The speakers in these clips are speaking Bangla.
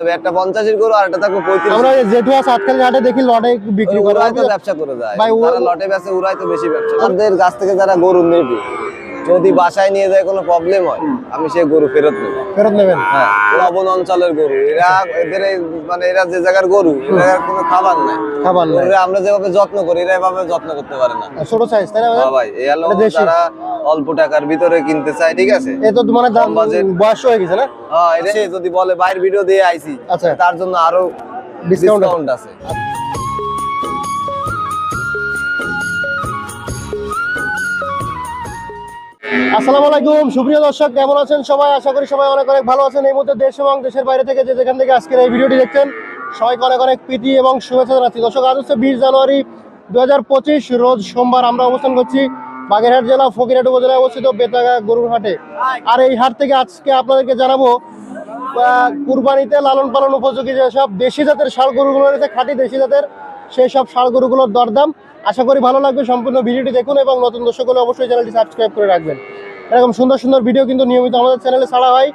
তবে একটা পঞ্চাশের গরু আর একটা থাকবে পঁয়ত্রিশ। আমরা জেঠুয়া সাতখালি হাটে দেখি লটে বিক্রি করে। ব্যবসা করে দেয়। ভাই, লটে বেচে ওরাই তো বেশি ব্যবসা ওদের গাছ থেকে যারা গরু নেবে যদি বাসায় নিয়ে যায় কোনো প্রবলেম হয় আমি সেই গরু ফেরত নেব। ফেরত নেবেন? হ্যাঁ লবণ অঞ্চলের গরু। এরা এদের মানে এরা যে জায়গার গরু এরা কোনো খাবার নাই। খাবার নাই। আমরা যেভাবে যত্ন করি এরা এভাবে যত্ন করতে পারে না। ছোট সাইজ তাই না ভাই? হ্যাঁ এই হলো যারা অল্প টাকার ভিতরে কিনতে চায় ঠিক আছে? এ তো মানে দাম বয়স হয়ে গেছে না? হ্যাঁ এটা যদি বলে বাইরের ভিডিও দিয়ে আইছি আচ্ছা। তার জন্য আরও। ডিসকাউন্ট আছে। আসসালামু আলাইকুম। সুপ্রিয় দর্শক, কেমন আছেন সবাই? আশা করি সবাই অনেক অনেক ভালো আছেন। এই মুহূর্তে দেশ এবং দেশের বাইরে থেকে যে যেখান থেকে আজকের এই ভিডিওটি দেখছেন, সবাইকে অনেক অনেক প্রীতি এবং শুভেচ্ছা জানাচ্ছি। দর্শক, আজ হচ্ছে বিশ জানুয়ারি দুই হাজার পঁচিশ, রোজ সোমবার আমরা অবস্থান করছি বাগেরহাট জেলা, ফকিরহাট উপজেলায় অবস্থিত বেতাগা গরুর হাটে আর এই হাট থেকে আজকে আপনাদেরকে জানাব কুরবানিতে লালন পালন উপযোগী যেসব দেশি জাতের ষাড় গরুগুলো রয়েছে, খাঁটি দেশি জাতের, সেই সব ষাড় গরুগুলোর দরদাম। আশা করি ভালো লাগবে সম্পূর্ণ ভিডিওটি দেখুন এবং নতুন দর্শক হলে অবশ্যই চ্যানেলটি সাবস্ক্রাইব করে রাখবেন। এরকম সুন্দর সুন্দর ভিডিও কিন্তু নিয়মিত আমাদের চ্যানেলে ছাড়া হয়।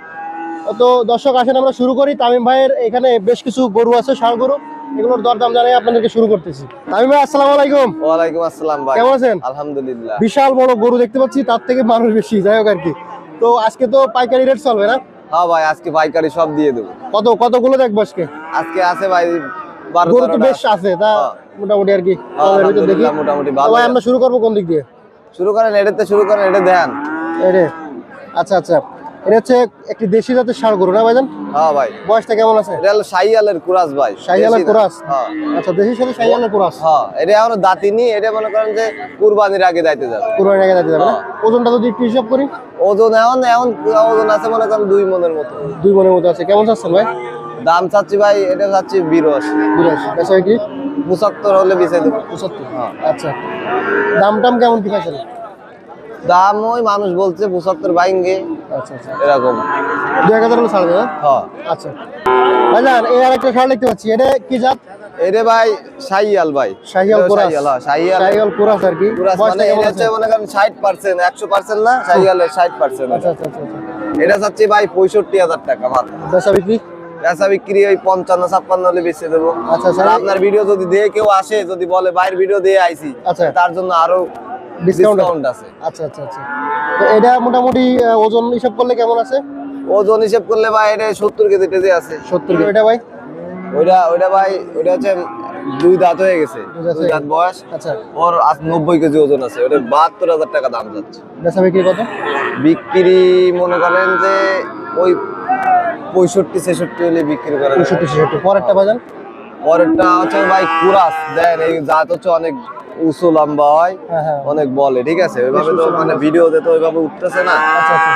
তো দর্শক আসেন আমরা শুরু করি। তামিম ভাইয়ের এখানে বেশ কিছু গরু আছে ষাড় গরু। এগুলোর দরদাম জানাই আপনাদেরকে শুরু করতেছি। তামিম ভাই আসসালামু আলাইকুম। ওয়ালাইকুম আসসালাম ভাই। কেমন আছেন? আলহামদুলিল্লাহ। বিশাল বড় গরু দেখতে পাচ্ছি তার থেকে মানুষ বেশি যাই হোক আর কি। তো আজকে তো পাইকারি রেট চলবে না? হ্যাঁ ভাই আজকে পাইকারি সব দিয়ে দেবো। কত কতগুলো দেখব আজকে? আজকে আছে ভাই বারো গরু তো বেশ আছে তা হ্যাঁ। মোটামুটি আর কি। হ্যাঁ, দেখি। মোটামুটি ভালো। আমরা শুরু করব কোন দিক দিয়ে? শুরু করেন এটাতে শুরু করেন এটা দেন। রে আচ্ছা আচ্ছা। এটা হচ্ছে একটি দেশি জাতের ষাড় গরু না ভাইজান? হ্যাঁ ভাই। বয়সটা কেমন আছে? এটা হলো শাহিয়ালের কুরাস ভাই। শাহিওয়ালের কুরাস? হ্যাঁ। আচ্ছা সাথে কুরাস? হ্যাঁ এটা এটা মনে করেন যে কুরবানির আগে দাইতে যাবে। আগে যাবে হ্যাঁ। ওজনটা যদি একটু হিসাব করি? ওজন এখন এখন ওজন আছে মনে করেন দুই মনের মতো। দুই মনের মতো আছে। কেমন চাচ্ছেন ভাই? দাম চাচ্ছি ভাই এটা চাচ্ছি বিরস বিরাশি। বেচা বিক্রি? পঁচাত্তর হলে বেঁচে দেবো। পঁচাত্তর? আচ্ছা। দাম টাম কেমন কি পাইছেন? দাম ওই মানুষ বলছে পঁচাত্তর বাইঙ্গে। আচ্ছা আচ্ছা। এরকম। দু এক হাজার হলে ছাড় দেবে হ্যাঁ। আচ্ছা। ভাইজান এই আরেকটা ষাড় দেখতে পাচ্ছি। এটা কি জাত? এটা ভাই শাহিয়াল ভাই। এটাও কুরাস। শাহিয়াল হ্যাঁ শাহিয়াল। আর কি। মানে এটা হচ্ছে মনে করেন ষাট পার্সেন্ট একশো পার্সেন্ট না? শাহিয়ালের ষাট পার্সেন্ট। আচ্ছা আচ্ছা আচ্ছা আচ্ছা। এটা চাচ্ছি ভাই পঁয়ষট্টি হাজার টাকা মাত্র। বেচা বিক্রি? বেচা বিক্রি ওই পঞ্চান্ন ছাপ্পান্ন হলে বেচে দেবো। আচ্ছা আচ্ছা। আপনার ভিডিও যদি দিয়ে কেউ আসে যদি বলে বাইরের ভিডিও দিয়ে আইছি আচ্ছা। তার জন্য আরও ডিসকাউন্ট আছে। আচ্ছা আচ্ছা আচ্ছা। তো এটা মোটামুটি ওজন হিসাব করলে কেমন আছে? ওজন হিসেব করলে ভাই এটা সত্তর কেজি টেজি আছে। সত্তর কেজি। এটা ভাই? ওইটা ওইটা ভাই ওইটা হচ্ছে দুই দাঁত হয়ে গেছে। দুই দাঁত দুই দাঁত বয়স। আচ্ছা। ওর আজ নব্বই কেজি ওজন আছে। ওটা বাহাত্তর হাজার টাকা দাম যাচ্ছে। বেচা বিক্রি কত? বিক্রি মনে করেন যে ওই পঁয়ষট্টি ছেষট্টি হলে বিক্রি করে। পঁয়ষট্টি ছেষট্টি। পরেরটা বাজান? পরেরটা হচ্ছে ভাই কুরাস। দেন এই জাত হচ্ছে অনেক উঁচু লম্বা হয় হ্যাঁ হ্যাঁ। অনেক বলে ঠিক আছে? ওইভাবে তো মানে ভিডিওতে তো ওইভাবে উঠতেছে না। আচ্ছা আচ্ছা।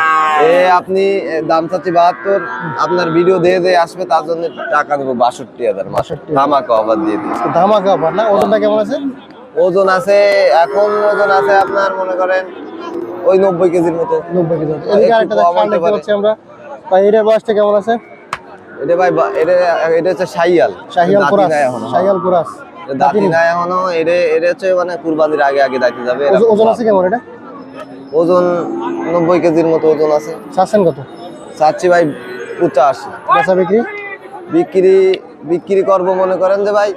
এ আপনি দাম চাচ্ছি বাহাত্তর আপনার ভিডিও দিয়ে দিয়ে আসবে তার জন্য টাকা দেবো বাষট্টি হাজার মাস। 62,000 ধামাকা আবার দিয়ে দিই ধামাকা অফার না? ওজনটা কেমন আছে? ওজন আছে এখন ওজন আছে আপনার মনে করেন ওই নব্বই কেজির মতো। নব্বই কেজি আমরা। ভাই এটার বয়সটা কেমন আছে? এটা ভাই এটা এটা হচ্ছে শাহিয়াল। শাহিয়াল দাঁতি কুরাস হ্যাঁ। শাহিয়াল কুরাস। দাঁতি নাই। এখনও এটা এটা হচ্ছে মানে কুরবানির আগে আগে দাইতে যাবে ওজন- আছে কেমন এটা? ওজন নব্বই কেজির মতো ওজন আছে। চাচ্ছেন কত? চাচ্ছি ভাই পঁচাশি। বেচা বিক্রি? বিক্রি বিক্রি করব মনে করেন যে ভাই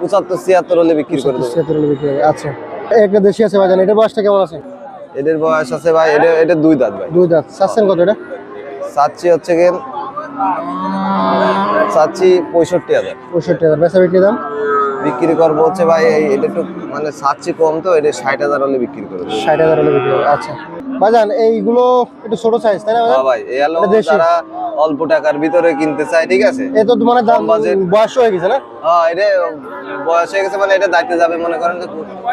পঁচাত্তর ছিয়াত্তর হলে বিক্রি করে দেবো। ছিয়াত্তর হলে বিক্রি আচ্ছা। একটা দেশি আছে বাজান এটার বয়সটা কেমন আছে? এদের বয়স আছে ভাই এটা এটা দুই দাঁত ভাই। দুই দাঁত। চাচ্ছেন কত এটা? চাচ্ছি হচ্ছে গেন চাচ্ছি পঁয়ষট্টি হাজার। পঁয়ষট্টি হাজার। বেচা বিক্রি দাম? বিক্রি করব হচ্ছে ভাই এই- এটা একটু মানে চাচ্ছি কম তো এটা ষাট হাজার হলে বিক্রি করব ষাট হাজার হলে বিক্রি হবে আচ্ছা। বাজান এইগুলো একটু ছোট সাইজ তাই না হ্যাঁ ভাই এই হলো যারা অল্প টাকার ভিতরে কিনতে চায় ঠিক আছে? এ তো মানে দাম। বয়স হয়ে গেছে না? হ্যাঁ এটা বয়স হয়ে গেছে মানে এটা দায়িত্বে যাবে মনে করেন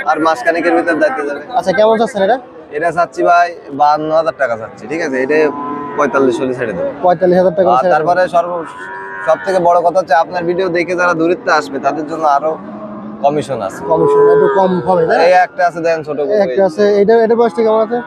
আর মাসখানিকের ভিতর দায়িত্বে যাবে। আচ্ছা কেমন চাচ্ছেন এটা? এটা চাচ্ছি ভাই বাহান্ন হাজার টাকা চাচ্ছি ঠিক আছে? এটা পঁয়তাল্লিশ হলে ছেড়ে দেবো। পঁয়তাল্লিশ হাজার টাকা তারপরে সর্ব সব থেকে বড় কথা হচ্ছে আপনার ভিডিও দেখে যারা দূরত্বে আসবে তাদের জন্য আরও কমিশন আছে। কমিশন একটু কম হবে না? এই একটা আছে দেন ছোট একটা আছে এটা এটা বয়সটা কেমন আছে?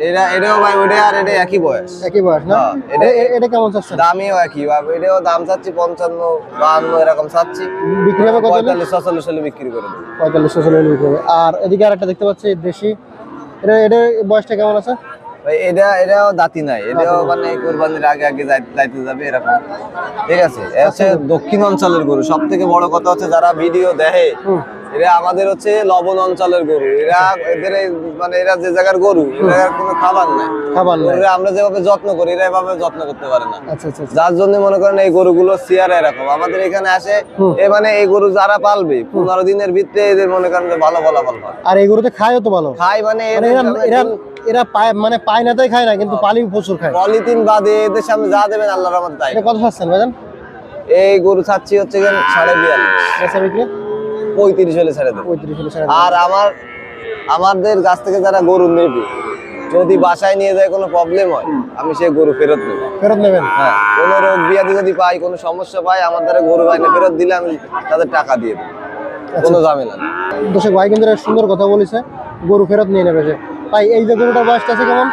এটা এটাও ভাই ওটা আর এটা একই বয়স। একই বয়স না? হ্যাঁ, এটা- এটা কেমন চাচ্ছেন? দামিও একই এটাও দাম চাচ্ছি পঞ্চান্ন বাহান্ন এরকম চাচ্ছি। বিক্রি হবে কত? পঁয়তাল্লিশ ছচল্লিশ হলে বিক্রি করে দেবো। পঁয়তাল্লিশ ছশো বিক্রি হবে। আর এদিকে আরেকটা দেখতে পাচ্ছি দেশি। এটা এটা বয়সটা কেমন আছে? এটা এটাও দাঁতি নাই। এটাও মানে কোরবানির আগে আগে যাইতে যাবে এরকম। ঠিক আছে? হচ্ছে দক্ষিণ অঞ্চলের গরু। সব থেকে বড় কথা হচ্ছে যারা ভিডিও দেখে এরা আমাদের হচ্ছে লবণ অঞ্চলের গরু। এরা এদের মানে এরা যে জায়গার গরু এরা কোনো খাবার নাই। খাবার নাই। আমরা যেভাবে যত্ন করি এরা এভাবে যত্ন করতে পারে না। আচ্ছা আচ্ছা আচ্ছা। যার জন্য মনে করেন এই গরুগুলো চেয়ারে এরকম। আমাদের এখানে আসে এ মানে এই গরু যারা পালবে পনেরো দিনের ভিতরে এদের মনে করেন যে ভালো ফলাফল আর এই গরুতে খায়ও তো ভালো। খায় মানে মানে এরা এরা পায় মানে পায় না তাই খায় না কিন্তু পালি প্রচুর খায়। পলিথিন বাদে এদের সামনে যা দেবেন আল্লাহ রহমত তাই। কত খাচ্ছেন ভাইজান? এই গরু ছাড়ছি হচ্ছে সাড়ে বিয়াল্লিশ। পঁয়ত্রিশ হলে ছেড়ে দেবো। পঁয়ত্রিশ হলে সাড়ে আর আমার আমাদের গাছ থেকে যারা গরু নেবে যদি বাসায় নিয়ে যায় কোনো প্রবলেম হয় আমি সেই গরু ফেরত নেব। ফেরত নেবেন? হ্যাঁ কোনো রোগ বিয়াদি যদি পাই কোনো সমস্যা পাই আমার দ্বারা গরু বাইনে ফেরত দিলে আমি তাদের টাকা দিয়ে দেবো। কোনো ঝামেলা নেই। দর্শক ভাই কিন্তু সুন্দর কথা বলেছে গরু ফেরত নিয়ে নেবে যে ভাই এই যে গরুটার বয়সটা আছে কেমন?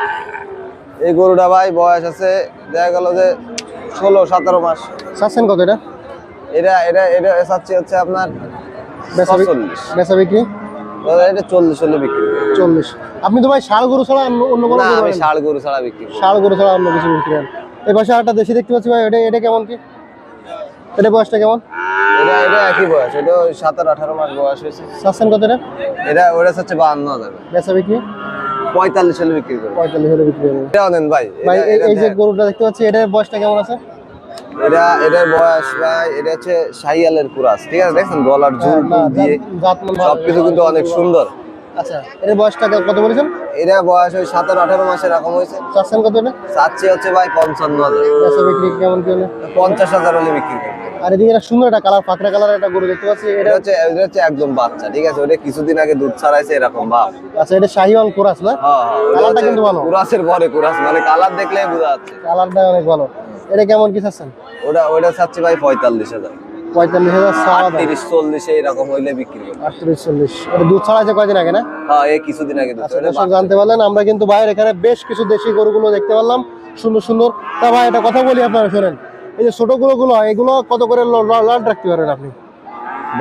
এই গরুটা ভাই বয়স আছে দেখা গেল যে ষোলো সতেরো মাস। চাচ্ছেন কত এটা? এটা এটা এটা চাচ্ছি হচ্ছে আপনার বেচা বিক্রি? এটা চল্লিশ হলে বিক্রি চল্লিশ। আপনি তো ভাই ষাড় গরু ছাড়া অন্য কোনো আমি ষাড় গরু ছাড়া বিক্রি করি। ষাড় গরু ছাড়া অন্য কিছু বিক্রি করেন। এই পাশে একটা দেশি দেখতে পাচ্ছি ভাই এটা এটা কেমন কি? এটা বয়সটা কেমন? এটা এটা একই বয়স এটা সাতারো আঠারো মাস বয়স হয়েছে। চাচ্ছেন কত এটা? এটা ওটা হচ্ছে বাহান্ন হাজার। বেচা বিক্রি? পঁয়তাল্লিশ হলে বিক্রি করি। পঁয়তাল্লিশ হলে বিক্রি করবেন এটাও নেন ভাই ভাই এই- যে গরুটা দেখতে পাচ্ছি এটার বয়সটা কেমন আছে? এটা এটার বয়স ভাই এটা হচ্ছে শাহিয়ালের কুরাস ঠিক আছে? দেখছেন গলার ঝুল দিয়ে। সবকিছু কিন্তু অনেক সুন্দর। আচ্ছা এর বয়সটা কত বলেছেন? এটা বয়স ওই সতেরো আঠারো মাসের এরকম হয়েছে। চাচ্ছেন কত এটা? চাচ্ছি হচ্ছে ভাই পঞ্চান্ন হাজার। বেচা বিক্রি কেমন কি হলে? পঞ্চাশ হাজার হলে বিক্রি আর এদিকে একটা সুন্দর একটা কালার পাকড়া কালার একটা গরু দেখতে পাচ্ছি। এটা হচ্ছে এটা হচ্ছে একদম বাচ্চা ঠিক আছে? ওটা কিছুদিন আগে দুধ ছাড়াইছে এরকম ভাব আচ্ছা এটা শাহিওয়াল কোরাস না? হ্যাঁ হ্যাঁ কালারটা কিন্তু ভালো। কুরাসের পরে কুরাস মানে কালার দেখলেই বোঝা যাচ্ছে। কালারটা অনেক ভালো। এটা কেমন কি চাচ্ছেন? ওটা ওটা চাচ্ছি ভাই পঁয়তাল্লিশ হাজার। পঁয়তাল্লিশ হাজার সাত তিরিশ চল্লিশে এরকম হইলে বিক্রি করব। আটত্রিশ চল্লিশ। এটা দুধ ছাড়াইছে কয়দিন আগে না? হ্যাঁ এই কিছুদিন আগে দুধ আচ্ছা দর্শক জানতে পারলেন। আমরা কিন্তু বাইরে এখানে বেশ কিছু দেশি গরুগুলো দেখতে পারলাম। সুন্দর সুন্দর। তা ভাই একটা কথা বলি আপনারা শোনেন। এই যে ছোট গরুগুলো এগুলো কত করে লট রাখতে পারেন আপনি?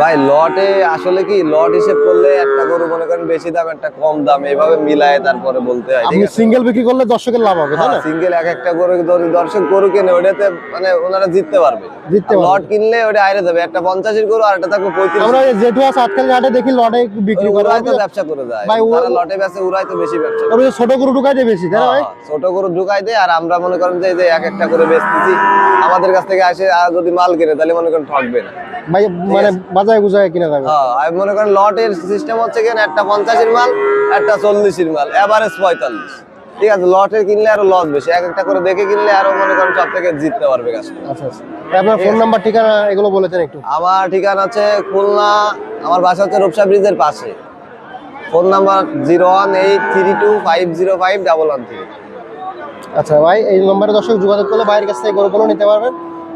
ভাই লটে আসলে কি লট হিসেব করলে একটা গরু মনে করেন বেশি দাম একটা কম দাম এভাবে মিলায় তারপরে বলতে হয় আপনি সিঙ্গেল বিক্রি করলে দর্শকের লাভ হবে তাই না? সিঙ্গেল এক একটা গরু দর্শক গরু কেনে ওটাতে মানে ওনারা জিততে পারবে। জিততে পারবে। লট কিনলে ওটা আইরে যাবে একটা পঞ্চাশের গরু আর একটা থাকবে পঁয়ত্রিশ। আমরা জেঠুয়া সাতখালি হাটে দেখি লটে বিক্রি করে। উড়াই তো ব্যবসা করে যায়। ভাই, ও- লটে বেচে উড়াই তো বেশি ব্যবসা করে। ছোট গরু ঢুকাই দিয়ে বেশি তাই ভাই? হ্যাঁ, ছোট গরু ঢুকাই দেয় আর আমরা মনে করেন যে এই যে এক একটা করে বেচতেছি আমাদের কাছ থেকে আসে আর যদি মাল কিনে তাহলে মনে করেন ঠকবে না। ভাই মানে বাজায় গুজায় কিনা যাবে হ্যাঁ আমি মনে করেন লটের সিস্টেম হচ্ছে কেন একটা পঞ্চাশের মাল একটা চল্লিশের মাল এভারেজ পঁয়তাল্লিশ। ঠিক আছে লটের কিনলে আরও লস বেশি। এক একটা করে দেখে কিনলে আরও মনে করেন সব থেকে জিততে পারবে কাছে আচ্ছা আচ্ছা। আপনার ফোন নাম্বার ঠিকানা এগুলো বলেছেন একটু। আমার ঠিকানা আছে খুলনা আমার বাসা হচ্ছে রূপসা ব্রিজের পাশে। Phone number zero one eight three two five zero five double one three আচ্ছা ভাই এই নম্বরে দর্শক যোগাযোগ করলে বাইরের কাছ থেকে গরুগুলো নিতে পারবেন।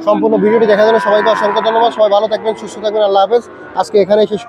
সম্পূর্ণ ভিডিওটি দেখার জন্য সবাইকে অসংখ্য ধন্যবাদ। সবাই ভালো থাকবেন সুস্থ থাকবেন আল্লাহ হাফেজ। আজকে এখানেই শেষ